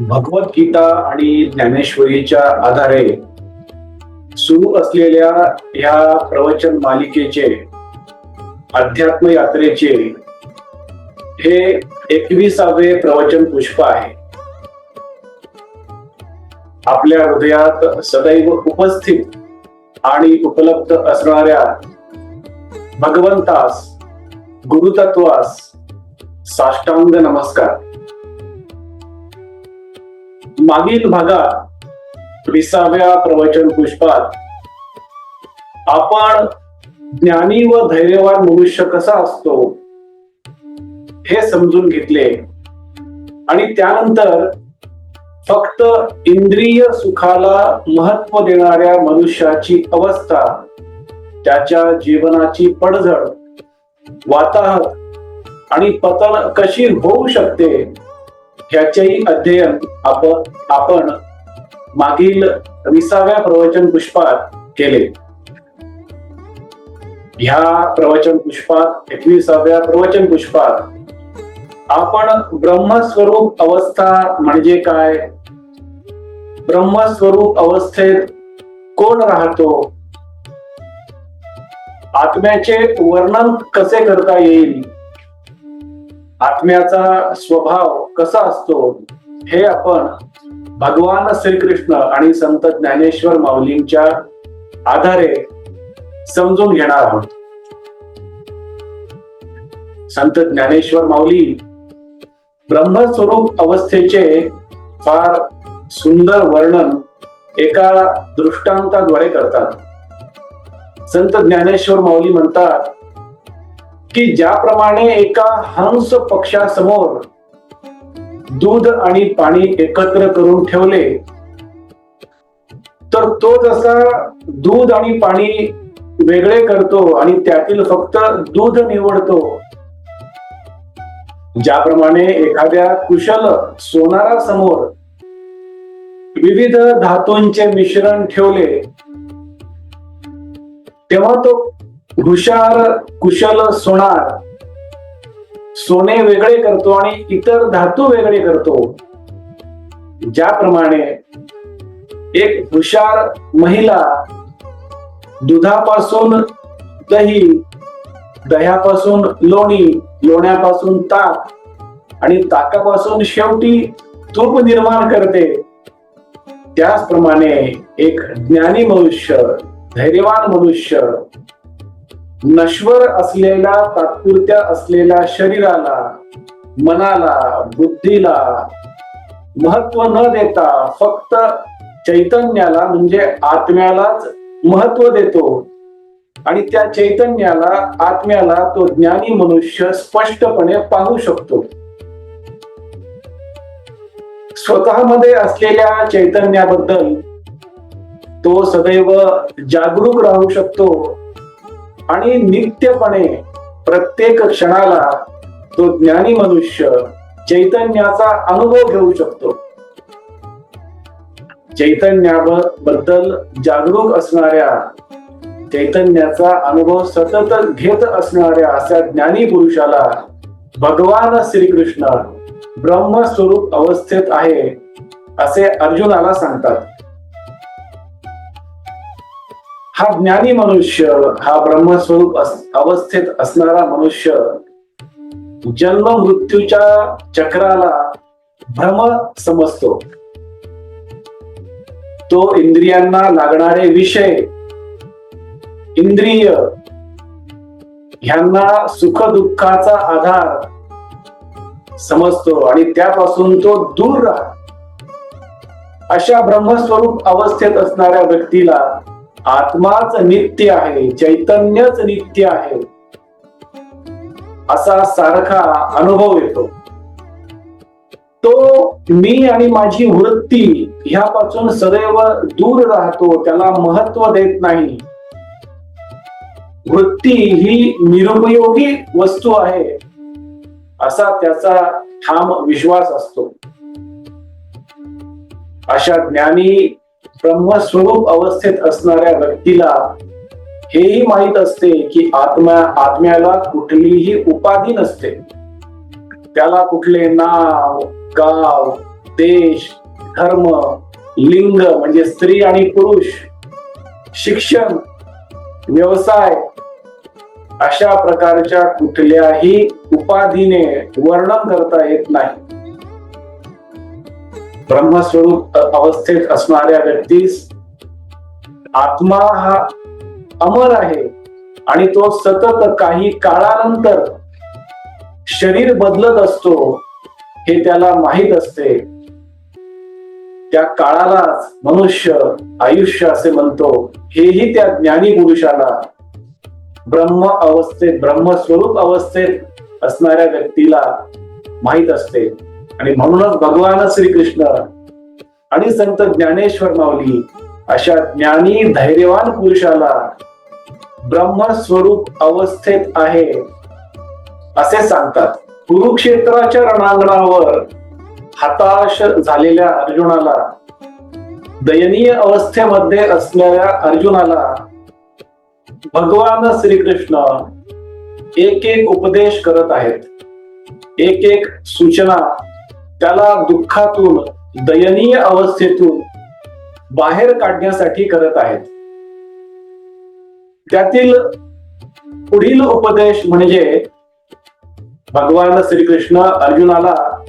भगवद्गीता आणि ज्ञानेश्वरीच्या आधारे सुरू असलेल्या या प्रवचन मालिकेचे अध्यात्म यात्रेचे हे एकविसावे प्रवचन पुष्प आहे. आपल्या हृदयात सदैव उपस्थित आणि उपलब्ध असणाऱ्या भगवंतास गुरुतत्वास साष्टांग नमस्कार. मागील भागात विसाव्या प्रवचन पुष्पात आपण ज्ञानी व धैर्यवान मनुष्य कसा असतो हे समजून घेतले. आणि त्यानंतर फक्त इंद्रिय सुखाला महत्त्व देणाऱ्या मनुष्याची अवस्था त्याच्या जीवनाची पडझड वाताहत आणि पतन कशी होऊ शकते ह्याचेही अध्ययन आपण आपण मागील विसाव्या प्रवचन पुष्पात केले. ह्या प्रवचन पुष्पात एकविसाव्या प्रवचन पुष्पात आपण ब्रह्मस्वरूप अवस्था म्हणजे काय? ब्रह्मस्वरूप अवस्थेत कोण राहतो? आत्म्याचे वर्णन कसे करता येईल? आत्म्याचा स्वभाव कसा असतो हे आपण भगवान श्रीकृष्ण आणि संत ज्ञानेश्वर माऊलींच्या आधारे समजून घेणार आहोत. संत ज्ञानेश्वर माऊली ब्रह्मस्वरूप अवस्थेचे फार सुंदर वर्णन एका दृष्टांताद्वारे करतात. संत ज्ञानेश्वर माऊली म्हणतात की ज्याप्रमाणे एका हंस पक्षासमोर दूध आणि पाणी एकत्र करून ठेवले तर तो जसा दूध आणि पाणी वेगळे करतो आणि त्यातील फक्त दूध निवडतो ज्याप्रमाणे एखाद्या कुशल सोनारा समोर विविध धातूंचे मिश्रण ठेवले तेव्हा तो हुशार कुशल सोनार. सोने वेगळे करतो आणि इतर धातू वेगळे करतो. ज्याप्रमाणे एक हुशार महिला दुधापासून दही दह्यापासून लोणी लोण्यापासून ताक आणि ताकापासून शेवटी तूप निर्माण करते. त्याचप्रमाणे एक ज्ञानी मनुष्य धैर्यवान मनुष्य नश्वर असलेल्या तात्पुरत्या असलेल्या शरीराला मनाला बुद्धीला महत्त्व न देता फक्त चैतन्याला म्हणजे आत्म्यालाच महत्त्व देतो. आणि त्या चैतन्याला आत्म्याला तो ज्ञानी मनुष्य स्पष्टपणे पाहू शकतो. स्वतःमध्ये असलेल्या चैतन्याबद्दल तो सदैव जागरूक राहू शकतो. आणि नित्यपणे प्रत्येक क्षणाला तो ज्ञानी मनुष्य चैतन्याचा अनुभव घेऊ शकतो. चैतन्याबद्दल जागरूक असणाऱ्या चैतन्याचा अनुभव सतत घेत असणाऱ्या अशा ज्ञानी पुरुषाला भगवान श्रीकृष्ण ब्रह्मस्वरूप अवस्थेत आहे असे अर्जुनाला सांगतात. हा ज्ञानी मनुष्य हा ब्रह्मस्वरूप अवस्थेत असणारा मनुष्य जन्म मृत्यूच्या चक्राला भ्रम समजतो. तो इंद्रियांना लागणारे विषय इंद्रिय ह्यांना सुख दुःखाचा आधार समजतो आणि त्यापासून तो दूर राहतो. अशा ब्रह्मस्वरूप अवस्थेत असणाऱ्या व्यक्तीला आत्माच नित्य आहे चैतन्यच नित्य आहे. असा सारखा अनुभव येतो. तो मी आणि माझी वृत्ती ह्यापासून सदैव दूर राहतो त्याला महत्त्व देत नाही. वृत्ती ही निरुपयोगी वस्तू आहे असा त्याचा ठाम विश्वास असतो. अशा ज्ञानी ब्रह्मस्वरूप अवस्थेत असणाऱ्या व्यक्तीला हेही माहीत असते की आत्म्या आत्म्याला कुठलीही उपाधी नसते. त्याला कुठले नाव गाव देश धर्म लिंग म्हणजे स्त्री आणि पुरुष शिक्षण व्यवसाय अशा प्रकारच्या कुठल्याही उपाधीने वर्णन करता येत नाही. ब्रह्मस्वरूप अवस्थेत असणाऱ्या व्यक्तीस आत्मा हा अमर आहे आणि तो सतत काही काळानंतर शरीर बदलत असतो हे त्याला माहीत असते. त्या काळालाच मनुष्य आयुष्य असे म्हणतो. हेही त्या ज्ञानी पुरुषाला ब्रह्म अवस्थेत ब्रह्मस्वरूप अवस्थेत असणाऱ्या व्यक्तीला माहीत असते. आणि म्हणूनच भगवान श्रीकृष्ण. आणि संत ज्ञानेश्वर माऊली अशा ज्ञानी धैर्यवान पुरुषाला ब्रह्मस्वरूप अवस्थेत आहे असे सांगतात. कुरुक्षेत्राच्या रणांगणावर हताश झालेल्या अर्जुनाला दयनीय अवस्थेमध्ये असलेल्या अर्जुनाला भगवान श्रीकृष्ण एक एक उपदेश करत आहेत. एक एक सूचना त्याला दुःखातून दयनीय अवस्थेतून बाहेर काढण्यासाठी करत आहेत. त्यातील पुढील उपदेश म्हणजे भगवान श्रीकृष्ण अर्जुनाला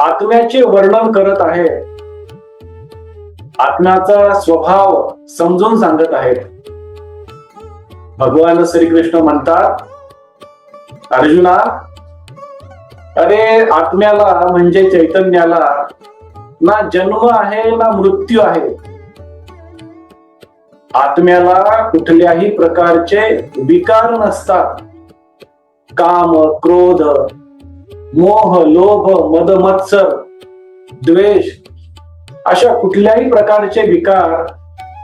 आत्म्याचे वर्णन करत आहे. आत्म्याचा स्वभाव समजून सांगत आहेत. भगवान श्रीकृष्ण म्हणतात अर्जुना अरे आत्म्याला म्हणजे चैतन्याला ना जन्म आहे ना मृत्यू आहे. आत्म्याला कुठल्याही प्रकारचे विकार नसतात. काम क्रोध मोह लोभ मद मत्सर द्वेष अशा कुठल्याही प्रकारचे विकार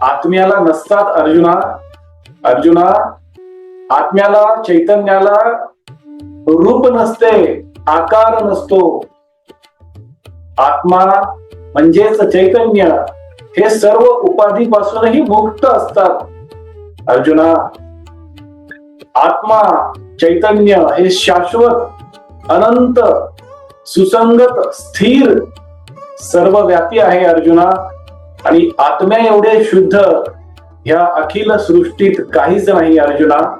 आत्म्याला नसतात अर्जुना. अर्जुना आत्म्याला चैतन्याला रूप नसते. आकार नसतो. आत्मा म्हणजेच चैतन्य हे सर्व उपाधीपासूनही मुक्त असतात. अर्जुना आत्मा चैतन्य हे शाश्वत अनंत सुसंगत स्थिर सर्वव्यापी आहे अर्जुना. आणि आत्म्या एवढे शुद्ध ह्या अखिल सृष्टीत काहीच नाही अर्जुना.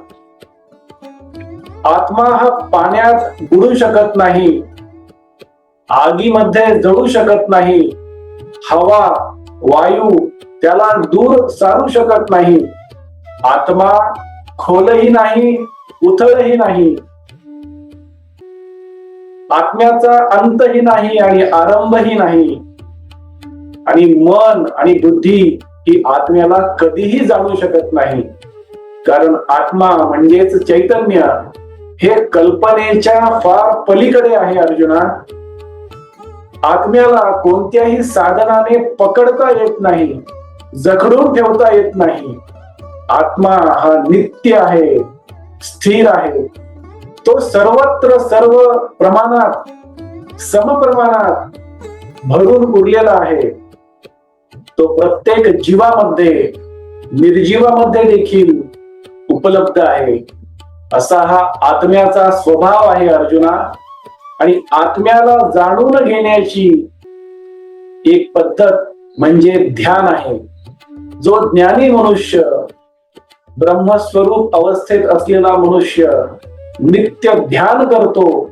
आत्मा हा पाण्यात बुडू शकत नाही. आगीमध्ये जळू शकत नाही. हवा वायू त्याला दूर सारू शकत नाही. आत्मा खोलही नाही उथळही नाही. आत्म्याचा अंतही नाही आणि आरंभही नाही. आणि मन आणि बुद्धी ही आत्म्याला कधीही जाणू शकत नाही. कारण आत्मा म्हणजेच चैतन्य. हे कल्पनेच्या फार पलीकडे आहे अर्जुना. आत्म्याला कोणत्याही साधनाने पकडता येत नाही जखडून ठेवता येत नाही. आत्मा हा नित्य आहे स्थिर आहे. तो सर्वत्र सर्व प्रमाणात समप्रमाणात भरून उरलेला आहे. तो प्रत्येक जीवामध्ये निर्जीवामध्ये देखील उपलब्ध आहे. असा हा आत्म्याचा स्वभाव आहे अर्जुना. आणि आत्म्याला जाणून घेण्याची एक पद्धत म्हणजे ध्यान आहे. जो ज्ञानी मनुष्य ब्रह्मस्वरूप अवस्थेत असलेला मनुष्य नित्य ध्यान करतो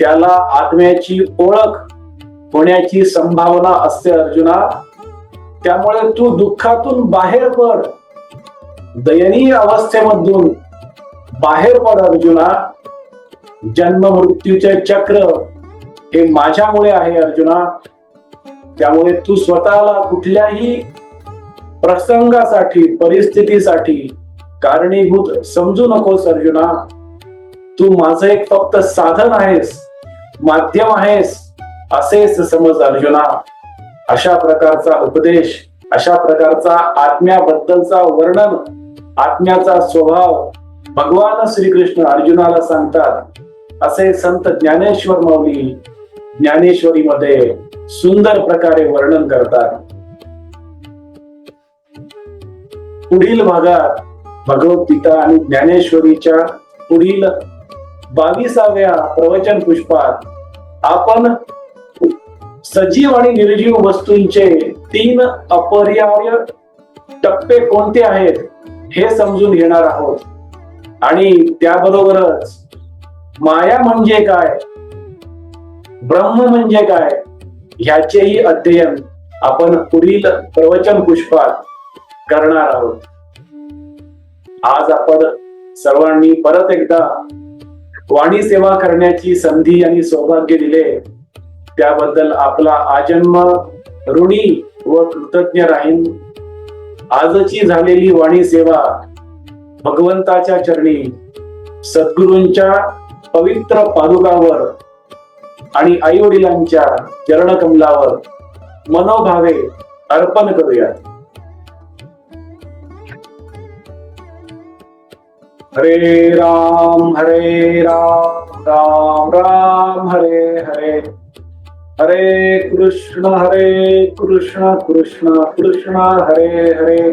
त्याला आत्म्याची ओळख होण्याची संभावना असते अर्जुना. त्यामुळे तू दुःखातून बाहेर पड. दयनीय अवस्थेमधून बाहेर पड अर्जुना. जन्म मृत्यूचे चक्र हे माझ्यामुळे आहे अर्जुना. त्यामुळे तू स्वतःला कुठल्याही प्रसंगासाठी परिस्थितीसाठी कारणीभूत समजू नकोस अर्जुना. तू माझं एक फक्त साधन आहेस माध्यम आहेस असेच समज अर्जुना. अशा प्रकारचा उपदेश अशा प्रकारचा आत्म्याबद्दलचा वर्णन आत्म्याचा स्वभाव भगवान श्रीकृष्ण अर्जुनाला सांगतात असे संत ज्ञानेश्वर माऊली ज्ञानेश्वरीमध्ये सुंदर प्रकारे वर्णन करतात. पुढील भागात भगवद्गीता आणि ज्ञानेश्वरीच्या पुढील बावीसाव्या प्रवचन पुष्पात आपण सजीव आणि निर्जीव वस्तूंचे तीन अपर्याय टप्पे कोणते आहेत हे समजून घेणार आहोत. आणि त्याबरोबरच माया म्हणजे काय? ब्रह्म म्हणजे काय? ह्याचेही अध्ययन आपण पुढील प्रवचन पुष्पात करणार आहोत. आज आपण सर्वांनी परत एकदा वाणी सेवा करण्याची संधी आणि सौभाग्य दिले. त्याबद्दल आपला आजन्म ऋणी व कृतज्ञ राहीन. आजची झालेली वाणी सेवा भगवंताच्या चरणी सद्गुरूंच्या पवित्र पादुकावर आणि आई वडिलांच्या चरणकमलावर मनोभावे अर्पण करूया. हरे राम हरे राम राम राम हरे हरे. हरे कृष्ण हरे कृष्ण कृष्ण कृष्ण हरे हरे.